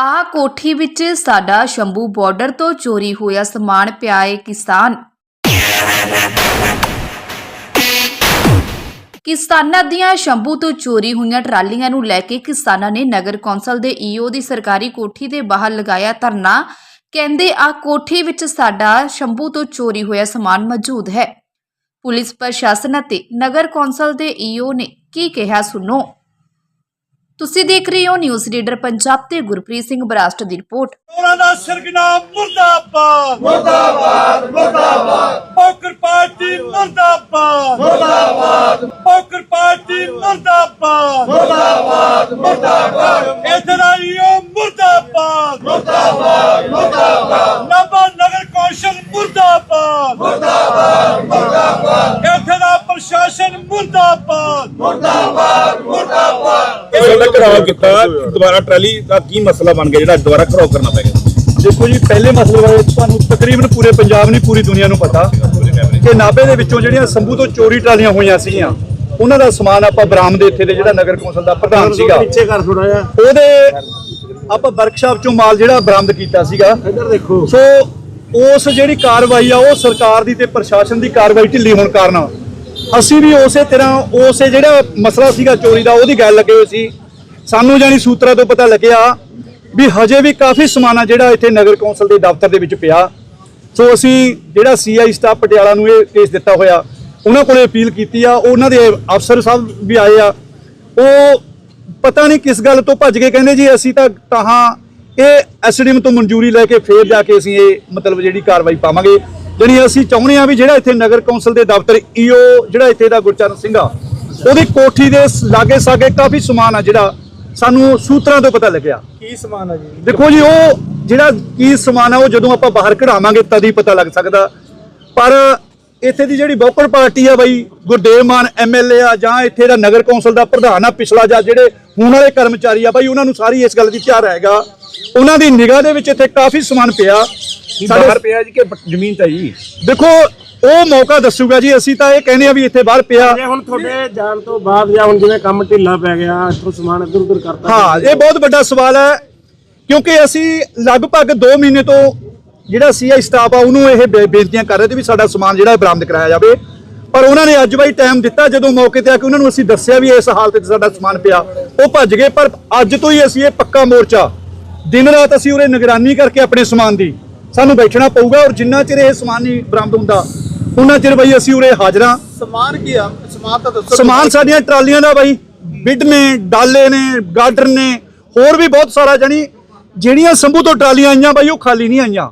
ਆਹ ਕੋਠੀ ਵਿੱਚ ਸਾਡਾ ਸ਼ੰਭੂ ਬਾਰਡਰ ਤੋਂ ਚੋਰੀ ਹੋਇਆ ਸਮਾਨ ਪਿਆ ਕਿਸਾਨ। ਕਿਸਾਨਾਂ ਦੀਆਂ ਸ਼ੰਭੂ ਤੋਂ ਚੋਰੀ ਹੋਈਆਂ ਟਰਾਲੀਆਂ ਨੂੰ ਲੈ ਕੇ ਕਿਸਾਨਾਂ ਨੇ ਨਗਰ ਕੌਂਸਲ ਦੇ ਈਓ ਦੀ ਸਰਕਾਰੀ ਕੋਠੀ ਦੇ ਬਾਹਰ ਲਗਾਇਆ ਧਰਨਾ। ਕਹਿੰਦੇ ਆ ਕੋਠੀ ਵਿੱਚ ਸਾਡਾ ਸ਼ੰਭੂ ਤੋਂ ਚੋਰੀ ਹੋਇਆ ਸਮਾਨ ਮੌਜੂਦ ਹੈ। ਪੁਲਿਸ ਪ੍ਰਸ਼ਾਸਨ ਅਤੇ ਨਗਰ ਕੌਂਸਲ ਦੇ ਈਓ ਨੇ ਕੀ ਕਿਹਾ ਸੁਣੋ। ਤੁਸੀਂ ਦੇਖ ਰਹੇ ਹੋ ਨਿਊਜ਼ ਰੀਡਰ ਪੰਜਾਬ ਤੇ ਗੁਰਪ੍ਰੀਤ ਸਿੰਘ ਬਰਾਸਟ ਦੀ ਰਿਪੋਰਟ ਉਹਨਾਂ ਦਾ ਸਰਗਨਾਮ ਮੁਰਦਾਬਾਦ। ਮੁਰਦਾਬਾਦ ਮੁਰਦਾਬਾਦ। ਪੋਕਰ ਪਾਰਟੀ ਮੁਰਦਾਬਾਦ। ਮੁਰਦਾਬਾਦ। ਪੋਕਰ ਪਾਰਟੀ ਮੁਰਦਾਬਾਦ। ਮੁਰਦਾਬਾਦ ਮੁਰਦਾਬਾਦ। ਇਧਰਾਈਓ ਮੁਰਦਾਬਾਦ। ਮੁਰਦਾਬਾਦ ਮੁਰਦਾਬਾਦ। ਨਵਾਂ ਨਗਰ ਕੌਂਸਲ ਮੁਰਦਾਬਾਦ। ਮੁਰਦਾਬਾਦ ਮੁਰਦਾਬਾਦ। ਇੱਥੇ ਦਾ ਪ੍ਰਸ਼ਾਸਨ ਮੁਰਦਾਬਾਦ। ਇਹ ਸਾਡਾ ਘਰਾਓ ਕੀਤਾ ਦੁਬਾਰਾ ਟਰਾਲੀ ਦਾ ਕੀ ਮਸਲਾ ਬਣ ਗਿਆ ਜਿਹੜਾ ਦੁਬਾਰਾ ਘਰਾਓ ਕਰਨਾ ਪੈ ਗਿਆ? ਦੇਖੋ ਜੀ ਪਹਿਲੇ ਮਸਲੇ ਬਾਰੇ ਤੁਹਾਨੂੰ ਤਕਰੀਬਨ ਪੂਰੇ ਪੰਜਾਬ ਨਹੀਂ ਪੂਰੀ ਦੁਨੀਆ ਨੂੰ ਪਤਾ ਕਿ ਨਾਭੇ ਦੇ ਵਿੱਚੋਂ ਜਿਹੜੀਆਂ ਸੰਭੂ ਤੋਂ ਚੋਰੀ ਟਰਾਲੀਆਂ ਹੋਈਆਂ ਸੀਗੀਆਂ ਉਹਨਾਂ ਦਾ ਸਮਾਨ ਆਪਾਂ ਬਰਾਮਦ ਇੱਥੇ ਦੇ ਜਿਹੜਾ ਨਗਰ ਕੌਂਸਲ ਦਾ ਪ੍ਰਧਾਨ ਸੀਗਾ ਪਿੱਛੇ ਕਰ ਥੋੜਾ ਜਿਹਾ। ਉਹਦੇ ਆਪਾਂ ਵਰਕਸ਼ਾਪ ਚੋਂ ਮਾਲ ਜਿਹੜਾ ਬਰਾਮਦ ਕੀਤਾ ਸੀਗਾ। ਇੱਧਰ ਦੇਖੋ। ਸੋ ਉਸ ਜਿਹੜੀ ਕਾਰਵਾਈ ਆ ਉਹ ਸਰਕਾਰ ਦੀ ਤੇ ਪ੍ਰਸ਼ਾਸਨ ਦੀ ਕਾਰਵਾਈ ਢਿੱਲੀ ਹੋਣ ਕਾਰਨ ਅਸੀਂ ਵੀ ਉਸੇ ਤਰ੍ਹਾਂ ਉਸੇ ਜਿਹੜਾ ਮਸਲਾ ਸੀਗਾ ਚੋਰੀ ਦਾ ਉਹਦੀ ਗੱਲ ਲੱਗੇ ਹੋਏ ਸੀ। ਸਾਨੂੰ ਜਾਨੀ ਸੂਤਰਾਂ ਤੋਂ ਪਤਾ ਲੱਗਿਆ ਵੀ ਹਜੇ ਵੀ ਕਾਫੀ ਸਮਾਨ ਆ ਜਿਹੜਾ ਇੱਥੇ ਨਗਰ ਕੌਂਸਲ ਦੇ ਦਫ਼ਤਰ ਦੇ ਵਿੱਚ ਪਿਆ। ਸੋ ਅਸੀਂ ਜਿਹੜਾ ਸੀਆਈ ਸਟਾਫ ਪਟਿਆਲਾ ਨੂੰ ਇਹ ਕੇਸ ਦਿੱਤਾ ਹੋਇਆ, ਉਹਨਾਂ ਕੋਲੇ ਅਪੀਲ ਕੀਤੀ ਆ, ਉਹਨਾਂ ਦੇ ਅਫਸਰ ਸਾਹਿਬ ਵੀ ਆਏ ਆ। ਉਹ ਪਤਾ ਨਹੀਂ ਕਿਸ ਗੱਲ ਤੋਂ ਭੱਜ ਕੇ ਕਹਿੰਦੇ ਜੀ ਅਸੀਂ ਤਾਂ ਕਹਾਂ ਇਹ ਐਸਡੀਐਮ ਤੋਂ ਮਨਜ਼ੂਰੀ ਲੈ ਕੇ ਫੇਰ ਜਾ ਕੇ ਅਸੀਂ ਇਹ ਮਤਲਬ ਜਿਹੜੀ ਕਾਰਵਾਈ ਪਾਵਾਂਗੇ। ਜਿਹੜੀ ਅਸੀਂ ਚਾਹੁੰਦੇ ਆ ਵੀ ਜਿਹੜਾ ਇੱਥੇ ਨਗਰ ਕੌਂਸਲ ਦੇ ਦਫ਼ਤਰ ਈਓ ਜਿਹੜਾ ਇੱਥੇ ਦਾ ਗੁਰਚਰਨ ਸਿੰਘ ਆ, ਉਹਦੀ ਕੋਠੀ ਦੇ ਲਾਗੇ ਸਾਗੇ ਕਾਫੀ ਸਮਾਨ ਆ ਜਿਹੜਾ ਸਾਨੂੰ ਸੂਤਰਾਂ ਤੋਂ ਪਤਾ ਲੱਗਿਆ। ਕੀ ਸਮਾਨ ਆ ਜੀ? ਦੇਖੋ ਜੀ ਉਹ ਜਿਹੜਾ ਕੀ ਸਮਾਨ ਆ ਉਹ ਜਦੋਂ ਆਪਾਂ ਬਾਹਰ ਕਢਾਵਾਂਗੇ ਤਦ ਹੀ ਪਤਾ ਲੱਗ ਸਕਦਾ। ਪਰ ਇੱਥੇ ਦੀ ਜਿਹੜੀ ਬੌਕਰ ਪਾਰਟੀ ਆ ਬਾਈ ਗੁਰਦੇਵ ਮਾਨ ਐਮਐਲਏ ਆ ਜਾਂ ਇੱਥੇ ਦਾ ਨਗਰ ਕੌਂਸਲ ਦਾ ਪ੍ਰਧਾਨ ਆ ਪਿਛਲਾ ਜਾਂ ਜਿਹੜੇ ਹੁਣ ਵਾਲੇ ਕਰਮਚਾਰੀ ਆ ਬਾਈ ਉਹਨਾਂ ਨੂੰ ਸਾਰੀ ਇਸ ਗੱਲ ਦੀ ਧਿਆਨ ਹੈਗਾ ਉਹਨਾਂ ਦੀ ਨਿਗਾਹ ਦੇ ਵਿੱਚ ਇੱਥੇ ਕਾਫੀ ਸਮਾਨ ਪਿਆ। ਬਾਹਰ ਪਿਆ ਜੀ ਕਿ ਜ਼ਮੀਨ ਤਾਂ ਜੀ? ਦੇਖੋ ਉਹ ਮੌਕਾ ਦੱਸੂਗਾ ਜੀ ਅਸੀਂ ਤਾਂ ਇਹ ਕਹਿੰਦੇ ਆ ਵੀ ਇੱਥੇ ਬਾਹਰ ਪਿਆ। ਜੇ ਹੁਣ ਤੁਹਾਡੇ ਜਾਣ ਤੋਂ ਬਾਅਦ ਜਾਂ ਹੁਣ ਜਿਵੇਂ ਕੰਮ ਢਿੱਲਾ ਪੈ ਗਿਆ ਇੱਥੋਂ ਸਮਾਨ ਇੱਧਰ ਉੱਧਰ ਕਰਤਾ ਹਾਂ ਇਹ ਬਹੁਤ ਵੱਡਾ ਸਵਾਲ ਹੈ ਕਿਉਂਕਿ ਅਸੀਂ ਲਗਭਗ 2 ਮਹੀਨੇ ਤੋਂ ਜਿਹੜਾ ਸੀਆਈ ਸਟਾਫ ਆ ਉਹਨੂੰ ਇਹ ਬੇ- ਬੇਨਤੀਆਂ ਕਰ ਰਹੇ ਤੇ ਵੀ ਸਾਡਾ ਸਮਾਨ ਜਿਹੜਾ ਹੈ ਬਰਾਮਦ ਕਰਾਇਆ ਜਾਵੇ। ਪਰ ਉਹਨਾਂ ਨੇ ਅੱਜ ਬਾਈ ਟਾਈਮ ਦਿੱਤਾ ਜਦੋਂ ਮੌਕੇ ਤੇ ਆ ਕੇ ਉਹਨਾਂ ਨੂੰ ਅਸੀਂ ਦੱਸਿਆ ਵੀ ਇਸ ਹਾਲਤ 'ਚ ਸਾਡਾ ਸਮਾਨ ਪਿਆ ਉਹ ਭੱਜ ਗਏ। ਪਰ ਅੱਜ ਤੋਂ ਹੀ ਅਸੀਂ ਇਹ ਪੱਕਾ ਮੋਰਚਾ ਦਿਨ ਰਾਤ ਅਸੀਂ ਉਰੇ ਨਿਗਰਾਨੀ ਕਰਕੇ ਆਪਣੇ ਸਮਾਨ ਦੀ ਸਾਨੂੰ ਬੈਠਣਾ ਪਊਗਾ ਔਰ ਜਿੰਨਾ ਚਿਰ ਇਹ ਸਮਾਨ ਨਹੀਂ ਬਰਾਮਦ ਹੁੰਦਾ ਉਹਨਾਂ ਚਿਰ ਬਈ ਅਸੀਂ ਉਰੇ ਹਾਜ਼ਰਾਂ ਸਮਾਨ ਕੀ ਆ? ਸਮਾਨ ਤਾਂ ਦੱਸੋ ਸਮਾਨ ਸਾਡੀਆਂ ਟਰਾਲੀਆਂ ਦਾ ਬਾਈ ਬਿੱਡ ਨੇ ਡਾਲੇ ਨੇ ਗਾਰਡਰ ਨੇ ਹੋਰ ਵੀ ਬਹੁਤ ਸਾਰਾ ਜਾਨੀ ਜਿਹੜੀਆਂ ਸੰਭੂ ਤੋਂ ਟਰਾਲੀਆਂ ਆਈਆਂ ਬਾਈ ਉਹ ਖਾਲੀ ਨਹੀਂ ਆਈਆਂ।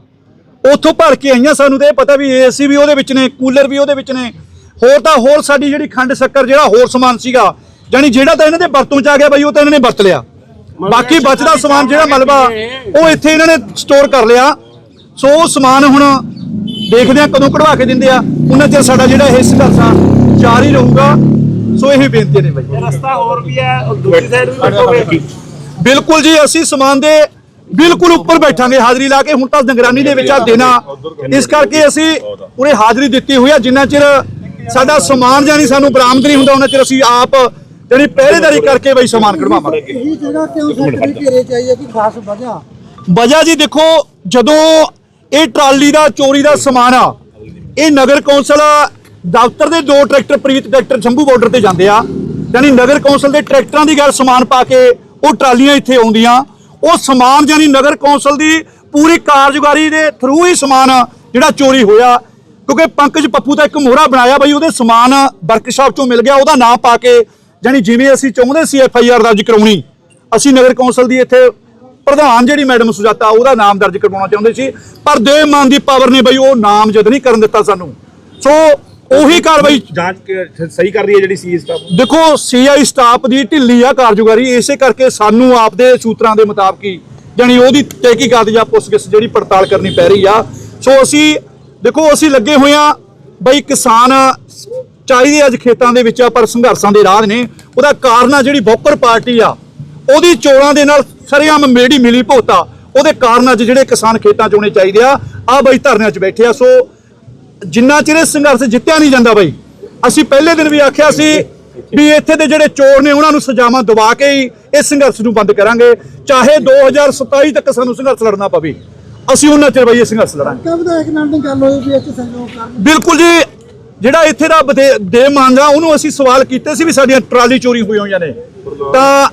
ਉੱਥੋਂ ਭਰ ਕੇ ਆਈਆਂ ਸਾਨੂੰ ਤਾਂ ਇਹ ਪਤਾ ਵੀ ਏਸੀ ਵੀ ਉਹਦੇ ਵਿੱਚ ਨੇ ਕੂਲਰ ਵੀ ਉਹਦੇ ਵਿੱਚ ਨੇ। ਹੋਰ ਤਾਂ ਹੋਰ ਸਾਡੀ ਜਿਹੜੀ ਖੰਡ ਸ਼ੱਕਰ ਜਿਹੜਾ ਹੋਰ ਸਮਾਨ ਸੀਗਾ ਜਾਨੀ ਜਿਹੜਾ ਤਾਂ ਇਹਨਾਂ ਦੇ ਵਰਤੋਂ ਚ ਆ ਗਿਆ ਬਾਈ ਉਹ ਤਾਂ ਇਹਨਾਂ ਨੇ ਵਰਤ ਲਿਆ। ਬਾਕੀ ਬਚਦਾ ਸਮਾਨ ਜਿਹੜਾ ਮਲਬਾ ਉਹ ਇੱਥੇ ਇਹਨਾਂ ਨੇ ਸਟੋਰ ਕਰ ਲਿਆ। ਸੋ ਉਹ ਸਮਾਨ ਹੁਣ ਦੇਖਦੇ ਆ ਕਦੋਂ ਕਢਵਾ ਕੇ ਦਿੰਦੇ ਆ। ਉਹਨਾਂ ਚਿਰ ਸਾਡਾ ਜਿਹੜਾ ਇਹ ਸੰਘਰਸ਼ ਜਾਰੀ ਰਹੂਗਾ। ਸੋ ਇਹ ਬੇਨਤੀ ਨੇ ਬਾਈ। ਰਸਤਾ ਹੋਰ ਵੀ ਹੈ ਉਹ ਦੂਜੀ ਸਾਈਡ ਵੀ ਕੱਟੋਗੇ ਬਿਲਕੁਲ ਜੀ ਅਸੀਂ ਸਮਾਨ ਦੇ ਬਿਲਕੁਲ ਉੱਪਰ ਬੈਠਾਂਗੇ ਹਾਜ਼ਰੀ ਲਾ ਕੇ। ਹੁਣ ਤਾਂ ਨਿਗਰਾਨੀ ਦੇ ਵਿੱਚ ਆ ਦੇਣਾ। ਇਸ ਕਰਕੇ ਅਸੀਂ ਉਰੇ ਹਾਜ਼ਰੀ ਦਿੱਤੀ ਹੋਈ ਆ। ਜਿੰਨਾ ਚਿਰ ਸਾਡਾ ਸਮਾਨ ਜਾਨੀ ਸਾਨੂੰ ਬਰਾਮਦ ਨਹੀਂ ਹੁੰਦਾ ਉਹਨਾਂ ਚਿਰ ਅਸੀਂ ਆਪ ਜਿਹੜੀ ਪਹਿਰੇਦਾਰੀ ਕਰਕੇ ਬਈ ਸਮਾਨ ਕਢਵਾਵਾਂਗੇ। ਇਹ ਜਗ੍ਹਾ ਕਿਉਂ ਸੱਟ ਘੇਰੇ ਚਾਹੀਏ ਕਿ ਖਾਸ ਵਜ੍ਹਾ? ਵਜ੍ਹਾ ਜੀ ਦੇਖੋ ਜਦੋਂ ਇਹ ਟਰਾਲੀ ਦਾ, ਚੋਰੀ ਦਾ ਸਮਾਨ ਆ। ਇਹ ਨਗਰ ਕੌਂਸਲ ਦਫ਼ਤਰ ਦੇ ਦੋ tractor, Preet tractor Shambhu border ਤੇ ਜਾਂਦੇ ਆ। ਯਾਨੀ ਨਗਰ ਕੌਂਸਲ ਦੇ ਟਰੈਕਟਰਾਂ ਦੀ ਗੱਲ ਸਮਾਨ ਪਾ ਕੇ ਉਹ ਟਰਾਲੀਆਂ ਇੱਥੇ ਆਉਂਦੀਆਂ। ਉਹ ਸਮਾਨ ਯਾਨੀ ਨਗਰ ਕੌਂਸਲ ਦੀ ਪੂਰੀ ਕਾਰਜਕਾਰੀ ਦੇ ਥਰੂ ਹੀ ਸਮਾਨ ਜਿਹੜਾ ਚੋਰੀ ਹੋਇਆ। ਕਿਉਂਕਿ ਪੰਕਜ ਪੱਪੂ ਦਾ ਇੱਕ ਮੋਹਰਾ ਬਣਾਇਆ ਬਈ, ਉਹਦੇ ਸਮਾਨ ਵਰਕਸ਼ਾਪ ਚੋਂ ਮਿਲ ਗਿਆ, ਉਹਦਾ ਨਾਮ ਪਾ ਕੇ, ਯਾਨੀ ਜਿਵੇਂ ਅਸੀਂ ਚਾਹੁੰਦੇ ਸੀ ਐਫ ਆਈ ਆਰ ਦਰਜ ਕਰਾਉਣੀ, ਅਸੀਂ ਨਗਰ ਕੌਂਸਲ ਦੀ ਇੱਥੇ ਪ੍ਰਧਾਨ ਜਿਹੜੀ ਮੈਡਮ ਸੁਜਾਤਾ ਉਹਦਾ ਨਾਮ ਦਰਜ ਕਰਵਾਉਣਾ ਚਾਹੁੰਦੇ ਸੀ ਪਰ ਦੇਵਮਾਨ ਦੀ ਪਾਵਰ ਨੇ ਬਈ ਉਹ ਨਾਮ ਜਦ ਨਹੀਂ ਕਰਨ ਦਿੱਤਾ ਸਾਨੂੰ। ਸੋ ਉਹੀ ਕਾਰਵਾਈ ਜਾਂਚ ਸਹੀ ਕਰ ਰਹੀ ਹੈ ਜਿਹੜੀ ਸੀ ਸਟਾਫ ਦੇਖੋ ਸੀਆਈ ਸਟਾਫ ਦੀ ਢਿੱਲੀ ਆ ਕਾਰਜਕਾਰੀ ਇਸੇ ਕਰਕੇ ਸਾਨੂੰ ਆਪਦੇ ਸੂਤਰਾਂ ਦੇ ਮੁਤਾਬਕ ਹੀ ਜਾਣੀ ਉਹਦੀ ਤਹਿਕੀਕਾਤ ਜਾਂ ਪੁੱਛਗਿੱਛ ਜਿਹੜੀ ਪੜਤਾਲ ਕਰਨੀ ਪੈ ਰਹੀ ਆ। ਸੋ ਅਸੀਂ ਦੇਖੋ ਅਸੀਂ ਲੱਗੇ ਹੋਏ ਆ ਬਈ ਕਿਸਾਨ ਚਾਹੀਦੇ ਅੱਜ ਖੇਤਾਂ ਦੇ ਵਿੱਚ ਆ ਪਰ ਸੰਘਰਸ਼ਾਂ ਦੇ ਰਾਹ ਨੇ। ਉਹਦਾ ਕਾਰਨ ਆ ਜਿਹੜੀ ਬੌਕਰ ਪਾਰਟੀ ਆ ਉਹਦੀ ਚੋਣਾਂ ਦੇ ਨਾਲ ਸਰੇਆਮ ਮੇੜੀ ਮਿਲੀ ਭੋਤਾ ਉਹਦੇ ਕਾਰਨ ਅੱਜ ਜਿਹੜੇ ਕਿਸਾਨ ਖੇਤਾਂ 'ਚ ਹੋਣੇ ਚਾਹੀਦੇ ਆ ਆ ਬਈ ਧਰਨਿਆਂ 'ਚ ਬੈਠੇ ਆ। ਸੋ ਜਿੰਨਾ ਚਿਰ ਇਹ ਸੰਘਰਸ਼ ਜਿੱਤਿਆ ਨਹੀਂ ਜਾਂਦਾ ਬਾਈ ਅਸੀਂ ਪਹਿਲੇ ਦਿਨ ਵੀ ਆਖਿਆ ਸੀ ਵੀ ਇੱਥੇ ਦੇ ਜਿਹੜੇ ਚੋਰ ਨੇ ਉਹਨਾਂ ਨੂੰ ਸਜ਼ਾਵਾਂ ਦਵਾ ਕੇ ਹੀ ਇਸ ਸੰਘਰਸ਼ ਨੂੰ ਬੰਦ ਕਰਾਂਗੇ। ਚਾਹੇ 2027 ਤੱਕ ਸਾਨੂੰ ਸੰਘਰਸ਼ ਲੜਨਾ ਪਵੇ ਅਸੀਂ ਉਹਨਾਂ ਚਿਰ ਬਈ ਇਹ ਸੰਘਰਸ਼ ਲੜਾਂਗੇ। ਕਾ ਵਿਧਾਇਕ ਨਾਲ ਦੀ ਗੱਲ ਹੋਈ ਵੀ ਇੱਥੇ ਸਹਿਯੋਗ ਕਰਨ ਬਿਲਕੁਲ ਜੀ ਜਿਹੜਾ ਇੱਥੇ ਦਾ ਦੇ ਮੰਗਾ ਉਹਨੂੰ ਅਸੀਂ ਸਵਾਲ ਕੀਤੇ ਸੀ ਵੀ ਸਾਡੀਆਂ ਟਰਾਲੀ ਚੋਰੀ ਹੋਈ ਹੋਈਆਂ ਨੇ। ਤਾਂ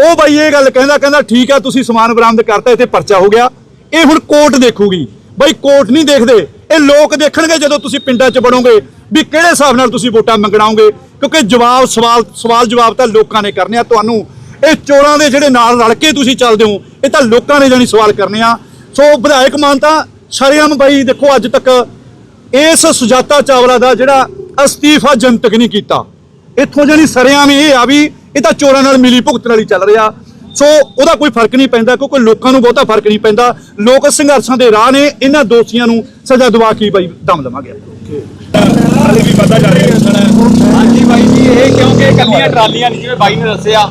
ਉਹ ਬਾਈ ਇਹ ਗੱਲ ਕਹਿੰਦਾ ਕਹਿੰਦਾ ਠੀਕ ਆ, ਤੁਸੀਂ ਸਮਾਨ ਬਰਾਮਦ ਕਰਤਾ, ਇੱਥੇ ਪਰਚਾ ਹੋ ਗਿਆ। ਇਹ ਹੁਣ ਕੋਰਟ ਦੇਖੂਗੀ। ਬਾਈ ਕੋਰਟ ਨਹੀਂ ਦੇਖਦੇ। ਇਹ ਲੋਕ ਦੇਖਣਗੇ ਜਦੋਂ ਤੁਸੀਂ ਪਿੰਡਾਂ 'ਚ ਬਣੋਗੇ ਵੀ ਕਿਹੜੇ ਹਿਸਾਬ ਨਾਲ ਤੁਸੀਂ ਵੋਟਾਂ ਮੰਗਣਾਓਗੇ। ਕਿਉਂਕਿ ਜਵਾਬ, ਸਵਾਲ ਸਵਾਲ ਜਵਾਬ ਤਾਂ ਲੋਕਾਂ ਨੇ ਕਰਨੇ ਆ। ਤੁਹਾਨੂੰ ਇਹ ਚੋਰਾਂ ਦੇ ਜਿਹੜੇ ਨਾਲ ਰਲ ਕੇ ਤੁਸੀਂ ਚੱਲਦੇ ਹੋ, ਇਹ ਤਾਂ ਲੋਕਾਂ ਨੇ ਜਾਨੀ ਸਵਾਲ ਕਰਨੇ ਆ। ਸੋ ਵਿਧਾਇਕ ਮਾਨ ਤਾਂ ਸ਼ਰੇਆਮ ਬਾਈ ਦੇਖੋ ਅੱਜ ਤੱਕ ਇਸ ਸੁਜਾਤਾ ਚਾਵਲਾ ਦਾ ਜਿਹੜਾ ਅਸਤੀਫਾ ਜਨਤਕ ਨਹੀਂ ਕੀਤਾ। ਇੱਥੋਂ ਜਾਨੀ ਸਰਿਆਮ ਇਹ ਆ ਵੀ ਇਹ ਤਾਂ ਚੋਰਾਂ ਨਾਲ ਮਿਲੀ ਭੁਗਤ ਨਾਲ ਹੀ ਚੱਲ ਰਿਹਾ। ਸੋ ਉਹਦਾ ਕੋਈ ਫ਼ਰਕ ਨਹੀਂ ਪੈਂਦਾ ਕਿਉਂਕਿ ਲੋਕਾਂ ਨੂੰ ਬਹੁਤਾ ਫ਼ਰਕ ਨਹੀਂ ਪੈਂਦਾ। ਲੋਕ ਸੰਘਰਸ਼ਾਂ ਦੇ ਰਾਹ ਨੇ ਇਹਨਾਂ ਦੋਸ਼ੀਆਂ ਨੂੰ ਸਜ਼ਾ ਦਵਾ ਕੇ ਬਾਈ ਦਮ ਲਵਾਂਗੇ ਹਾਲੇ ਵੀ ਪਤਾ ਜਾ ਰਿਹਾ ਹਾਂਜੀ ਬਾਈ ਜੀ ਇਹ ਕਿਉਂਕਿ ਇਹ ਕੱਲੀਆਂ ਟਰਾਲੀਆਂ ਨਹੀਂ ਜਿਵੇਂ ਬਾਈ ਨੇ ਦੱਸਿਆ।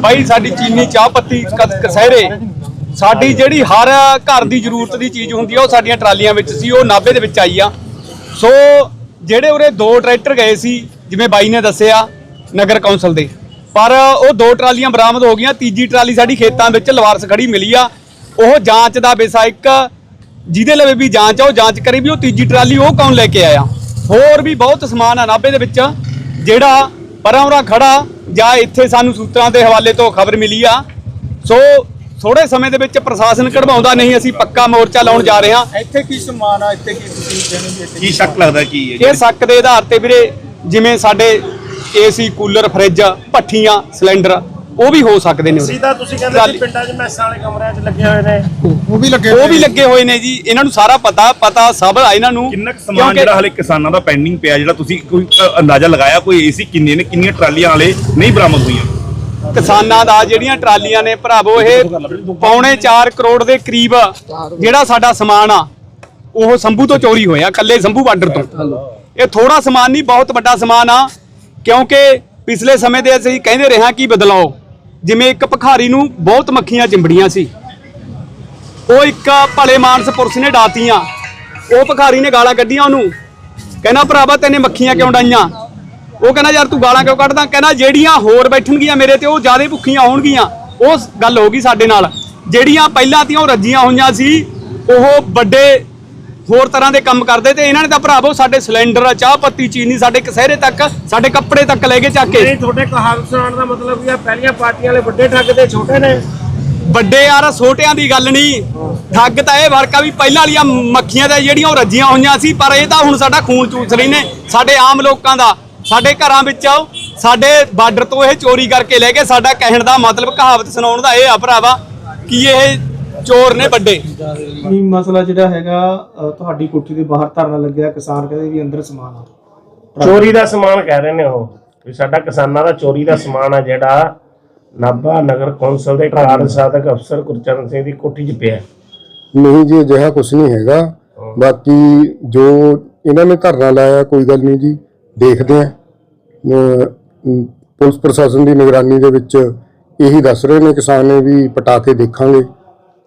ਬਾਈ ਸਾਡੀ ਚੀਨੀ ਚਾਹ ਪੱਤੀ ਕਸਹਿਰੇ ਸਾਡੀ ਜਿਹੜੀ ਹਰ ਘਰ ਦੀ ਜ਼ਰੂਰਤ ਦੀ ਚੀਜ਼ ਹੁੰਦੀ ਆ ਉਹ ਸਾਡੀਆਂ ਟਰਾਲੀਆਂ ਵਿੱਚ ਸੀ ਉਹ ਨਾਭੇ ਦੇ ਵਿੱਚ ਆਈ ਆ। ਸੋ ਜਿਹੜੇ ਉਰੇ ਦੋ ਟਰੈਕਟਰ ਗਏ ਸੀ ਜਿਵੇਂ ਬਾਈ ਨੇ ਦੱਸਿਆ ਨਗਰ ਕੌਂਸਲ ਦੇ। ਪਰ ਉਹ ਦੋ ਟਰਾਲੀਆਂ ਬਰਾਮਦ ਹੋ ਗਈਆਂ। ਤੀਜੀ ਟਰਾਲੀ ਸਾਡੀ ਖੇਤਾਂ ਵਿੱਚ ਲਵਾਰਸ ਖੜੀ ਮਿਲੀ ਆ। ਉਹ ਜਾਂਚ ਦਾ ਵਿਸ਼ਾ ਇੱਕ ਜਿਹਦੇ ਲਵੇ ਵੀ ਜਾਂਚ ਆ ਉਹ ਜਾਂਚ ਕਰੇ ਵੀ ਉਹ ਤੀਜੀ ਟਰਾਲੀ ਉਹ ਕੌਣ ਲੈ ਕੇ ਆਇਆ। ਹੋਰ ਵੀ ਬਹੁਤ ਸਮਾਨ ਆ ਨਾਭੇ ਦੇ ਵਿੱਚ ਜਿਹੜਾ ਪਰਾਂ ਖੜਾ ਜਾਂ ਇੱਥੇ ਸਾਨੂੰ ਸੂਤਰਾਂ ਦੇ ਹਵਾਲੇ ਤੋਂ ਖਬਰ ਮਿਲੀ ਆ। ਸੋ ਥੋੜੇ ਸਮੇਂ ਦੇ ਵਿੱਚ ਪ੍ਰਸ਼ਾਸਨ ਕਢਵਾਉਂਦਾ ਨਹੀਂ ਅਸੀਂ ਪੱਕਾ ਮੋਰਚਾ ਲਾਉਣ ਜਾ ਰਹੇ ਹਾਂ। ਇੱਥੇ ਕੀ ਸਮਾਨ ਆ ਇੱਥੇ ਕੀ ਤੁਸੀਂ ਕੀ ਸ਼ੱਕ ਲੱਗਦਾ ਕੀ ਹੈ? ਇਹ ਸ਼ੱਕ ਦੇ ਆਧਾਰ ਤੇ ਵੀਰੇ ਜਿਵੇਂ ਸਾਡੇ ਏਸੀ ਕੂਲਰ ਫਰਿੱਜ ਭੱਠੀਆਂ ਸਿਲੰਡਰ ਉਹ ਵੀ ਹੋ ਸਕਦੇ ਨੇ ਉਰੇ। ਸਿੱਧਾ ਤੁਸੀਂ ਕਹਿੰਦੇ ਸੀ ਪਿੰਡਾਂ 'ਚ ਮੈਸਾਂ ਵਾਲੇ ਕਮਰਿਆਂ 'ਚ ਲੱਗੇ ਹੋਏ ਨੇ। ਉਹ ਵੀ ਲੱਗੇ ਉਹ ਵੀ ਲੱਗੇ ਹੋਏ ਨੇ ਜੀ ਇਹਨਾਂ ਨੂੰ ਸਾਰਾ ਪਤਾ ਪਤਾ ਸਭ ਆ ਇਹਨਾਂ ਨੂੰ। ਕਿੰਨਾ ਕੁ ਸਮਾਨ ਕਿਉਂਕਿ- ਜਿਹੜਾ ਹਲੇ ਕਿਸਾਨਾਂ ਦਾ ਪੈਂਡਿੰਗ ਪਿਆ ਜਿਹੜਾ ਤੁਸੀਂ ਕੋਈ ਅ, ਅੰਦਾਜ਼ਾ ਲਗਾਇਆ ਕੋਈ ਏਸੀ ਕਿੰਨੇ ਨੇ ਕਿੰਨੀਆਂ ਟਰਾਲੀਆਂ ਵਾਲੇ ਨਹੀਂ ਬਰਾਮਦ ਹੋਈਆਂ? ਕਿਸਾਨਾਂ ਦਾ ਜਿਹੜੀਆਂ ਟਰਾਲੀਆਂ ਨੇ ਭਰਾਵੋ ਇਹ ਪੌਣੇ 4 ਕਰੋੜ ਦੇ ਕਰੀਬ ਜਿਹੜਾ ਸਾਡਾ ਸਮਾਨ ਆ ਉਹ ਸੰਭੂ ਤੋਂ ਚੋਰੀ ਹੋਇਆ ਕੱਲੇ ਸੰਭੂ ਬਾਰਡਰ ਤੋਂ। ਇਹ ਥੋੜਾ ਸਮਾਨ ਨਹੀਂ ਬਹੁਤ ਵੱਡਾ ਸਮਾਨ ਆ। ਕਿਉਂਕਿ ਪਿਛਲੇ ਸਮੇਂ ਦੇ ਅਸੀਂ ਕਹਿੰਦੇ ਰਹੇ ਹਾਂ ਕਿ ਬਦਲਾਓ, ਜਿਵੇਂ ਇੱਕ ਭਖਾਰੀ ਨੂੰ ਬਹੁਤ ਮੱਖੀਆਂ ਚਿੰਬੜੀਆਂ ਸੀ। ਉਹ ਇੱਕ ਭਲੇ ਮਾਨਸ ਪੁਰਸ਼ ਨੇ ਡਾਤੀਆਂ। ਉਹ ਭਖਾਰੀ ਨੇ ਗਾਲਾਂ ਕੱਢੀਆਂ ਉਹਨੂੰ। ਕਹਿੰਦਾ, ਭਰਾਵਾ, ਤੈਨੇ ਮੱਖੀਆਂ ਕਿਉਂ ਡਾਈਆਂ? ਉਹ ਕਹਿੰਦਾ, ਯਾਰ, ਤੂੰ ਗਾਲਾਂ ਕਿਉਂ ਕੱਢਦਾ? ਕਹਿੰਦਾ, ਜਿਹੜੀਆਂ ਹੋਰ ਬੈਠਣਗੀਆਂ ਮੇਰੇ ਤੇ, ਉਹ ਜ਼ਿਆਦਾ ਭੁੱਖੀਆਂ ਹੋਣਗੀਆਂ। ਉਹ ਗੱਲ ਹੋ ਗਈ ਸਾਡੇ ਨਾਲ। ਜਿਹੜੀਆਂ ਪਹਿਲਾਂ ਤੀਆਂ ਉਹ ਰੱਜੀਆਂ ਹੋਈਆਂ ਸੀ, ਉਹ ਵੱਡੇ ਹੋਰ ਤਰ੍ਹਾਂ ਦੇ ਕੰਮ ਕਰਦੇ ਤੇ ਇਹਨਾਂ ਨੇ ਤਾਂ ਭਰਾਵੋ ਸਾਡੇ ਸਿਲੰਡਰ ਚਾਹ ਪੱਤੀ ਚੀਨੀ ਸਾਡੇ ਕਸਹਿਰੇ ਤੱਕ ਸਾਡੇ ਕੱਪੜੇ ਤੱਕ ਲੈ ਕੇ ਚੱਕ ਕੇ। ਨਹੀਂ ਤੁਹਾਡੇ ਕਹਾਵਤ ਸੁਣਾਉਣ ਦਾ ਮਤਲਬ ਵੀ ਆ ਪਹਿਲੀਆਂ ਪਾਰਟੀਆਂ ਵਾਲੇ ਵੱਡੇ ਠੱਗ ਤੇ ਛੋਟੇ ਨੇ। ਵੱਡੇ ਯਾਰ ਛੋਟਿਆਂ ਦੀ ਗੱਲ ਨਹੀਂ। ਠੱਗ ਤਾਂ ਇਹ ਵਰਕਾ ਵੀ ਪਹਿਲਾਂ ਵਾਲੀਆਂ ਮੱਖੀਆਂ ਦਾ ਜਿਹੜੀਆਂ ਉਹ ਰੱਜੀਆਂ ਹੋਈਆਂ ਸੀ ਪਰ ਇਹ ਤਾਂ ਹੁਣ ਸਾਡਾ ਖੂਨ ਚੂਸ ਰਹੀ ਨੇ ਸਾਡੇ ਆਮ ਲੋਕਾਂ ਦਾ। ਸਾਡੇ ਘਰਾਂ ਵਿੱਚ ਸਾਡੇ ਬਾਰਡਰ ਤੋਂ ਇਹ ਚੋਰੀ ਕਰਕੇ ਲੈ ਗਏ ਸਾਡਾ ਕਹਿਣ ਦਾ ਮਤਲਬ ਕਹਾਵਤ ਸੁਣਾਉਣ ਦਾ ਇਹ ਆ ਭਰਾਵਾ ਕਿ ਇਹ ਚੋਰ ਨੇ ਵੱਡੇ। ਨਹੀਂ ਮਸਲਾ ਜਿਹੜਾ ਹੈਗਾ ਅ, ਤੁਹਾਡੀ ਕੋਠੀ ਦੇ ਬਾਹਰ ਧਰਨਾ ਲੱਗਿਆ ਕਿਸਾਨ ਕਹਿੰਦੇ ਵੀ ਅੰਦਰ ਸਮਾਨ ਆ। ਚੋਰੀ ਦਾ ਸਮਾਨ ਕਹਿ ਰਹੇ ਨੇ ਉਹ ਵੀ ਸਾਡਾ ਕਿਸਾਨਾਂ ਦਾ ਚੋਰੀ ਦਾ ਸਮਾਨ ਆ ਜਿਹੜਾ ਨਾਭਾ ਨਗਰ ਕੌਂਸਲ ਦੇ ਕਾਰਜ ਸਾਧਕ ਅਫਸਰ ਗੁਰਚਰਨ ਸਿੰਘ ਦੀ ਕੋਠੀ 'ਚ ਪਿਆ। ਨਹੀਂ ਜੀ ਅਜਿਹਾ ਕੁਝ ਨਹੀਂ ਹੈਗਾ। ਬਾਕੀ ਜੋ ਇਹਨਾਂ ਨੇ ਧਰਨਾ ਲਾਇਆ ਕੋਈ ਗੱਲ ਨਹੀਂ ਜੀ ਦੇਖਦੇ ਆ ਪੁਲਿਸ ਪ੍ਰਸ਼ਾਸਨ ਦੀ ਨਿਗਰਾਨੀ ਦੇ ਵਿੱਚ ਇਹੀ ਦੱਸ ਰਹੇ ਨੇ ਕਿਸਾਨ ਨੇ ਵੀ ਪਟਾ ਕੇ ਦੇਖਾਂਗੇ।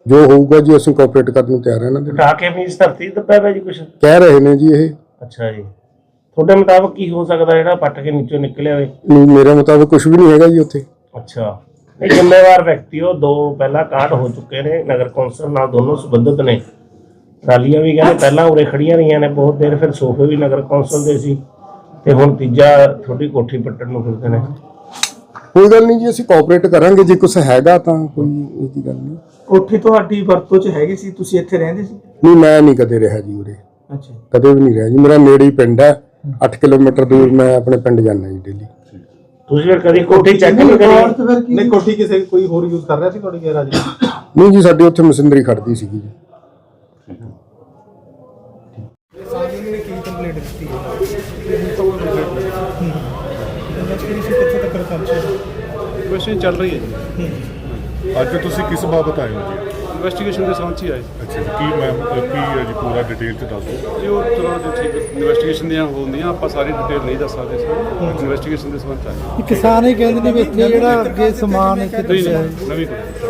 ਜੋ ਹੋਊਗਾ ਜੀ ਅਸੀਂ ਕੋਆਪਰੇਟ ਕਰਨ ਨੂੰ ਤਿਆਰ ਹਾਂ ਇਹਨਾਂ ਦੇ ਨਾਲ। ਉਠਾ ਕੇ ਵੀ ਇਸ ਧਰਤੀ ਤੇ ਪਿਆ ਜੀ ਕੁਛ? ਕਹਿ ਰਹੇ ਨੇ ਜੀ ਇਹ। ਅੱਛਾ ਜੀ। ਤੁਹਾਡੇ ਮੁਤਾਬਕ ਕੀ ਹੋ ਸਕਦਾ ਜਿਹੜਾ ਪੱਟ ਕੇ ਨੀਚੋਂ ਨਿਕਲਿਆ ਹੋਵੇ? ਨਹੀਂ, ਮੇਰੇ ਮੁਤਾਬਕ ਕੁਝ ਵੀ ਨਹੀਂ ਹੈਗਾ ਜੀ ਉੱਥੇ। ਅੱਛਾ। ਇਹ ਜ਼ਿੰਮੇਵਾਰ ਵਿਅਕਤੀ ਉਹ ਦੋ ਪਹਿਲਾਂ ਕਾਂਡ ਹੋ ਚੁੱਕੇ ਨੇ ਨਗਰ ਕੌਂਸਲ ਨਾਲ ਦੋਨੋਂ ਸੰਬੰਧਿਤ ਨੇ। ਟਰਾਲੀਆਂ ਵੀ ਕਹਿੰਦੇ ਪਹਿਲਾਂ ਉਰੇ ਖੜੀਆਂ ਰਹੀਆਂ ਨੇ ਬਹੁਤ ਦੇਰ ਫਿਰ ਸੋਫੇ ਵੀ ਨਗਰ ਕੌਂਸਲ ਦੇ ਸੀ। ਤੇ ਹੁਣ ਤੀਜਾ ਤੁਹਾਡੀ ਕੋਠੀ ਪੱਟਣ ਨੂੰ ਫਿਰਦੇ ਨੇ। ਕੋਈ ਗੱਲ ਨਹੀਂ ਜੀ ਅਸੀਂ ਕੋਆਪਰੇਟ ਕਰਾਂਗੇ ਜੇ ਕੁਝ ਹੈਗਾ ਤਾਂ ਕੋਈ ਇਹਦੀ ਗੱਲ ਨਹੀਂ। ਕੋਠੀ ਤੁਹਾਡੀ ਵਰਤੋਂ 'ਚ ਹੈਗੀ ਸੀ ਤੁਸੀਂ ਇੱਥੇ ਰਹਿੰਦੇ ਸੀ? ਨਹੀਂ ਮੈਂ ਨਹੀਂ ਕਦੇ ਰਿਹਾ ਜੀ ਉਰੇ। ਅੱਛਾ ਕਦੇ ਵੀ ਨਹੀਂ ਰਿਹਾ ਜੀ ਮੇਰਾ ਨੇੜੇ ਹੀ ਪਿੰਡ ਹੈ 8 ਕਿਲੋਮੀਟਰ ਦੂਰ ਮੈਂ ਆਪਣੇ ਪਿੰਡ ਜਾਂਦਾ ਜੀ ਡੇਲੀ। ਤੁਸੀਂ ਫਿਰ ਕਦੀ ਕੋਠੀ ਚੈੱਕ ਨਹੀਂ ਕਰੀ? ਕੀ? ਨਹੀਂ ਕੋਠੀ ਕਿਸੇ ਕੋਈ ਹੋਰ ਯੂਜ਼ ਕਰ ਰਿਹਾ ਸੀ ਤੁਹਾਡੀ ਗੈਰਾਜ ਨਹੀਂ ਜੀ ਸਾਡੇ ਉੱਥੇ ਮਸ਼ੀਨਰੀ ਖੜਦੀ ਸੀਗੀ ਜੀ। ਇਨਵੈਸਟੀਗੇਸ਼ਨ ਚੱਲ ਰਹੀ ਹੈ ਜੀ। ਅੱਜ ਤੁਸੀਂ ਕਿਸ ਬਾਬਤ ਆਏ ਹੋ ਜੀ? ਇਨਵੈਸਟੀਗੇਸ਼ਨ ਦੇ ਸੰਬੰਧ 'ਚ ਹੀ ਆਏ। ਅੱਛਾ ਜੀ ਕੀ ਮੈਮ ਕੀ ਹੈ ਜੀ ਪੂਰਾ ਡਿਟੇਲ ਚ ਦੱਸੋ? ਜੀ ਉਹ ਚਲੋ ਜੀ ਠੀਕ ਇਨਵੈਸਟੀਗੇਸ਼ਨ ਦੀਆਂ ਹੁੰਦੀਆਂ ਆਪਾਂ ਸਾਰੀ ਡਿਟੇਲ ਨਹੀਂ ਦੱਸ ਸਕਦੇ ਸਰ। ਇਨਵੈਸਟੀਗੇਸ਼ਨ ਦੇ ਸੰਬੰਧ 'ਚ ਆਏ। ਕਿਸਾਨ ਹੀ ਕਹਿੰਦੇ ਨੇ ਵੀ ਇੱਥੇ ਜਿਹੜਾ ਅੱਗੇ ਸਮਾਨ ਇੱਥੇ ਨਹੀਂ ਦੱਸਿਆ ਹੈ। ਨਹੀਂ ਨਵੀਂ ਕੋਈ